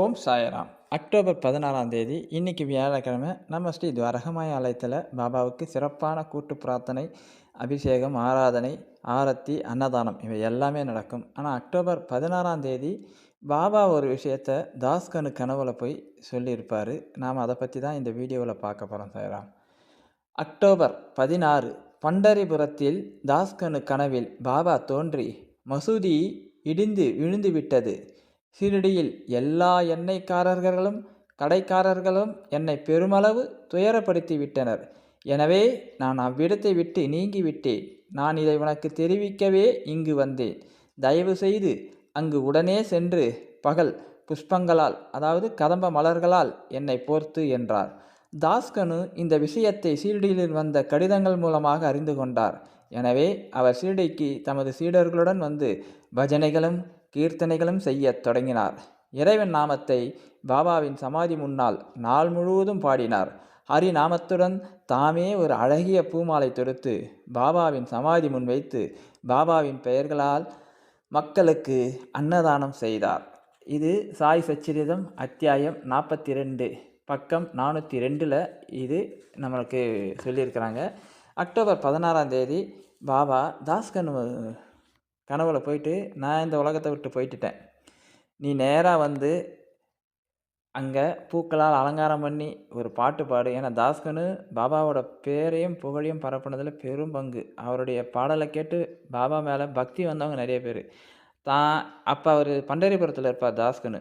ஓம் Sairam. October பதினாறாம் தேதி இன்றைக்கி வியாழக்கிழமை நம்ம ஸ்ரீ துவாரகமாய ஆலயத்தில் பாபாவுக்கு சிறப்பான கூட்டு பிரார்த்தனை அபிஷேகம் ஆராதனை ஆரத்தி அன்னதானம் இவை எல்லாமே நடக்கும். ஆனால் அக்டோபர் பதினாறாம் தேதி பாபா ஒரு விஷயத்தை தாஸ்கனு கனவுல போய் சொல்லியிருப்பார். நாம் அதை பற்றி தான் இந்த வீடியோவில் பார்க்க போகிறோம் சாயராம். அக்டோபர் பதினாறு பண்டரிபுரத்தில் தாஸ்கனு கனவில் பாபா தோன்றி மசூதி இடிந்து விழுந்து விட்டது. ஷிரடியில் எல்லா எண்ணெய்க்காரர்களும் கடைக்காரர்களும் என்னை பெருமளவு துயரப்படுத்தி விட்டனர் எனவே நான் அவ்விடத்தை விட்டு நீங்கிவிட்டேன். நான் இதை உனக்கு தெரிவிக்கவே இங்கு வந்தேன். தயவு செய்து அங்கு உடனே சென்று பகல் புஷ்பங்களால் அதாவது கதம்ப மலர்களால் என்னை போர்த்து என்றார். தாஸ்கனு இந்த விஷயத்தை சீரடியில் வந்த கடிதங்கள் மூலமாக அறிந்து கொண்டார். எனவே அவர் சீரடிக்கு தமது சீடர்களுடன் வந்து பஜனைகளும் கீர்த்தனைகளும் செய்யத் தொடங்கினார். இறைவன் நாமத்தை பாபாவின் சமாதி முன்னால் நாள் முழுவதும் பாடினார். ஹரி நாமத்துடன் தாமே ஒரு அழகிய பூமாலை தொடுத்து பாபாவின் சமாதி முன் வைத்து பாபாவின் பெயர்களால் மக்களுக்கு அன்னதானம் செய்தார். இது சாய் சச்சரிதம் அத்தியாயம் நாற்பத்தி ரெண்டு பக்கம் நானூற்றி ரெண்டில் இது நம்மளுக்கு சொல்லியிருக்கிறாங்க. அக்டோபர் பதினாறாம் தேதி பாபா தாஸ்கன் கனவுல போயிட்டு நான் இந்த உலகத்தை விட்டு போயிட்டுட்டேன். நீ நேராக வந்து அங்கே பூக்களால் அலங்காரம் பண்ணி ஒரு பாட்டு பாடு. ஏன்னா தாஸ்கனு பாபாவோட பேரையும் புகழையும் பரப்புனதில் பெரும் பங்கு. அவருடைய பாடலை கேட்டு பாபா மேலே பக்தி வந்தவங்க நிறைய பேர். தான் அப்போ அவர் பண்டரிபுரத்தில் இருப்பார் தாஸ்கனு.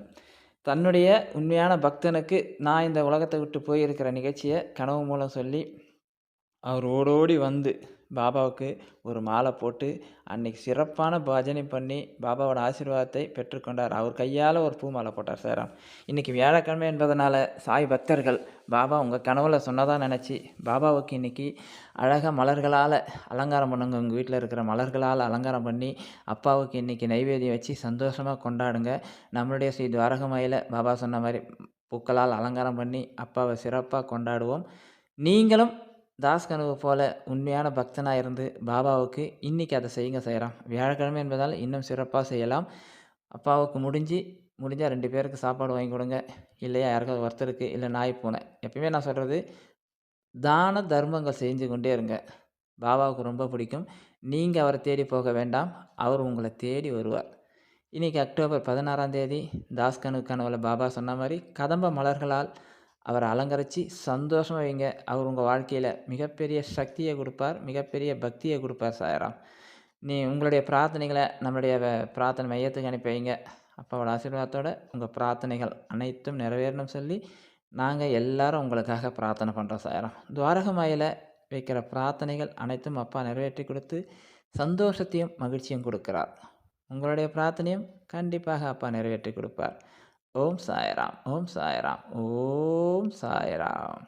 தன்னுடைய உண்மையான பக்தனுக்கு நான் இந்த உலகத்தை விட்டு போயிருக்கிற நிகழ்ச்சியை கனவு மூலம் சொல்லி அவர் ஓடோடி வந்து பாபாவுக்கு ஒரு மாலை போட்டு அன்னைக்கு சிறப்பான பஜனை பண்ணி பாபாவோட ஆசீர்வாதத்தை பெற்றுக்கொண்டார் அவர் கையால் ஒரு பூ மாலை போட்டார் சார் இன்றைக்கி வியாழக்கிழமை என்பதனால் சாய் பக்தர்கள் பாபா உங்கள் கனவுல சொன்னதாக நினச்சி பாபாவுக்கு இன்றைக்கி அழகாக மலர்களால் அலங்காரம் பண்ணுங்க. உங்கள் வீட்டில் இருக்கிற மலர்களால் அலங்காரம் பண்ணி அப்பாவுக்கு இன்றைக்கி நைவேத்தியம் வச்சு சந்தோஷமாக கொண்டாடுங்க. நம்மளுடைய ஸ்ரீ துவாரகமாயில் பாபா சொன்ன மாதிரி பூக்களால் அலங்காரம் பண்ணி அப்பாவை சிறப்பாக கொண்டாடுவோம். நீங்களும் தாஸ் கனவு போல உண்மையான பக்தனாக இருந்து பாபாவுக்கு இன்றைக்கி அதை செய்யுங்க செய்கிறான் வியாழக்கிழமை என்பதால் இன்னும் சிறப்பாக செய்யலாம். அப்பாவுக்கு முடிஞ்சு முடிஞ்சால் ரெண்டு பேருக்கு சாப்பாடு வாங்கி கொடுங்க. இல்லையா யாருக்காவது ஒருத்தருக்கு இல்லை நாய் பூனை. எப்பயுமே நான் சொல்கிறது தான தர்மங்கள் செஞ்சு கொண்டே இருங்க. பாபாவுக்கு ரொம்ப பிடிக்கும். நீங்கள் அவரை தேடி போக வேண்டாம். அவர் உங்களை தேடி வருவார். இன்றைக்கி அக்டோபர் பதினாறாம் தேதி தாஸ்கனு கனவுல பாபா சொன்ன மாதிரி கதம்ப மலர்களால் அவரை அலங்கரித்து சந்தோஷமாக வைங்க. அவர் உங்கள் வாழ்க்கையில் மிகப்பெரிய சக்தியை கொடுப்பார் மிகப்பெரிய பக்தியை கொடுப்பார் சாயராம். நீ உங்களுடைய பிரார்த்தனைகளை நம்மளுடைய பிரார்த்தனை மையத்துக்கு அனுப்பி வைங்க. அப்பாவோட ஆசீர்வாதத்தோடு உங்கள் பிரார்த்தனைகள் அனைத்தும் நிறைவேறணும் சொல்லி நாங்கள் எல்லாரும் உங்களுக்காக பிரார்த்தனை பண்ணுறோம் சாயராம். துவாரகமாயில் வைக்கிற பிரார்த்தனைகள் அனைத்தும் அப்பா நிறைவேற்றி கொடுத்து சந்தோஷத்தையும் மகிழ்ச்சியும் கொடுக்கிறார். உங்களுடைய பிரார்த்தனையும் கண்டிப்பாக அப்பா நிறைவேற்றி கொடுப்பார். ஓம் சாயராம் ஓம் சாயராம். ஓ ஓம் சாய்ராம்